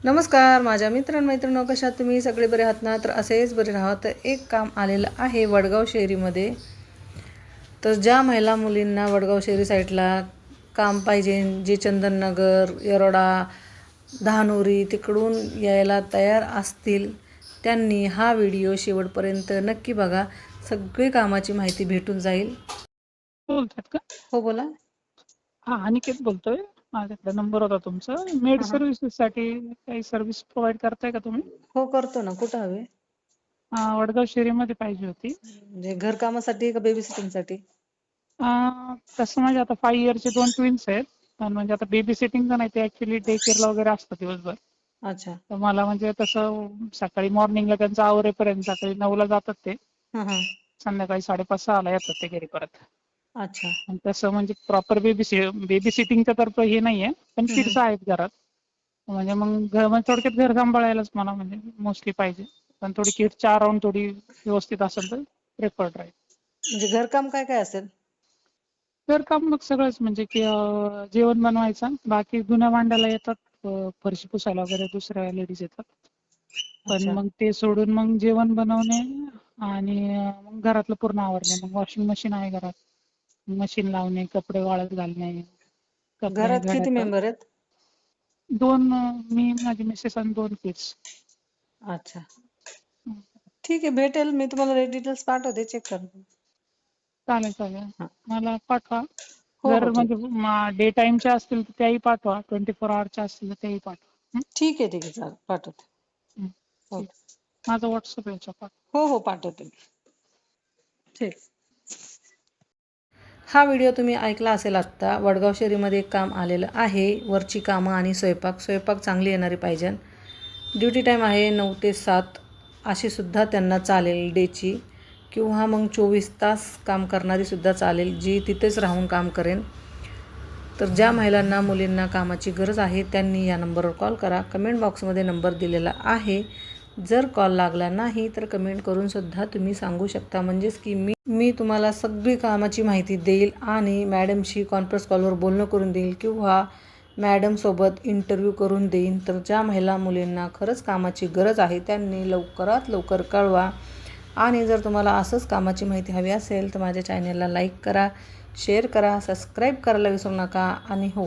नमस्कार माझ्या मित्रांमैत्रिणींनो कशा तुम्ही? सगळे बरे आहात ना? तर असेच बरे राहा तर एक काम आलेलं आहे वडगाव शेरीमध्ये तर ज्या महिला मुलींना वडगाव शेरी साईडला काम पाहिजे जे चंदननगर येरोडा धानोरी तिकडून यायला तयार असतील त्यांनी हा व्हिडिओ शेवटपर्यंत नक्की बघा. सगळी कामाची माहिती भेटून जाईल. बोलतात का? हो बोला. हा अनिकेत बोलतोय. माझ्याकडे नंबर होता तुमचा. मेड हा. सर्व्हिसेस साठी काही सर्व्हिस प्रोव्हाइड करताय का तुम्ही? हो करतो ना. कुठं हवे? अं, वडगाव शेरीमध्ये पाहिजे होती. म्हणजे घरकामासाठी का बेबी सिटिंगसाठी अं, तसं म्हणजे आता फाईव्ह इयरचे दोन ट्विन्स आहेत. पण म्हणजे आता बेबी सिटिंग नाही ते ऍक्च्युली डे केअरला वगैरे असतं दिवसभर. अच्छा. तर मला म्हणजे तसं सकाळी मॉर्निंगला त्यांचं आवरेपर्यंत सकाळी नऊला जातात ते. हां हां. संध्याकाळी साडेपाच सहाला येतात ते घरी परत. अच्छा. आणि तसं म्हणजे प्रॉपर बेबी बेबी सिटिंगच्या तर्फे हे नाहीये पण. किड्स आहेत घरात. म्हणजे मग घर म्हणजे थोडक्यात घर सांभाळायलाच मला म्हणजे मोस्टली पाहिजे. पण थोडी किड्सच्या अराउंड थोडी व्यवस्थित असेल तर प्रेफर्ड राहील. म्हणजे घरकाम काय काय असेल? घर काम मग सगळंच म्हणजे की जेवण बनवायचं बाकी जुन्या भांड्याला येतात फरशी पुसायला वगैरे दुसऱ्या लेडीज येतात. पण. मग ते सोडून मग जेवण बनवणे आणि मग घरातलं पूर्ण आवरणे. मग वॉशिंग मशीन आहे घरात. मशीन लावणे कपडे वाळत घालणे कपडे घरात किती मेंबर आहेत? दोन अं, मी माझी मिसेस आणि दोन किड्स अच्छा. ठीक आहे भेटेल. मी तुम्हाला डिटेल्स पाठवते चेक कर चालेल चालेल. हा. मला पाठवा. हो, जर हो, ठीक. म्हणजे डे टाइमच्या असतील तर त्याही पाठवा. ट्वेंटी फोर आवरच्या असतील तर त्याही पाठवा. ठीक आहे ठीक आहे. चालेल पाठवते. हं, हो. माझा व्हॉट्सअप याच्या पाठवा हो हो पाठवते मी. ठीक. हा व्हिडिओ तुम्ही ऐकला असेल आत्ता वडगाव शेरीमध्ये एक काम आलेलं आहे. वरची कामं आणि स्वयंपाक. स्वयंपाक चांगली येणारी पाहिजे. ड्युटी टाईम आहे नऊ ते सात. अशीसुद्धा त्यांना चालेल डेची. किंवा मग चोवीस तास काम करणारीसुद्धा चालेल जी तिथेच राहून काम करेन. तर ज्या महिलांना मुलींना कामाची गरज आहे त्यांनी या नंबरवर कॉल करा. कमेंट बॉक्समध्ये नंबर दिलेला आहे. जर कॉल लागला नाही तर कमेंट करून सुद्धा तुम्ही सांगू शकता. म्हणजेच की मी मी तुम्हाला सगळी कामाची माहिती देईल आणि मॅडमशी कॉन्फरन्स कॉलवर बोलणं करून देईल किंवा मॅडमसोबत इंटरव्ह्यू करून देईन. तर ज्या महिला मुलींना खरंच कामाची गरज आहे त्यांनी लवकरात लवकर कळवा. आणि जर तुम्हाला असंच कामाची माहिती हवी असेल तर माझ्या चॅनलला लाईक करा शेअर करा सबस्क्राईब करायला विसरू नका. आणि हो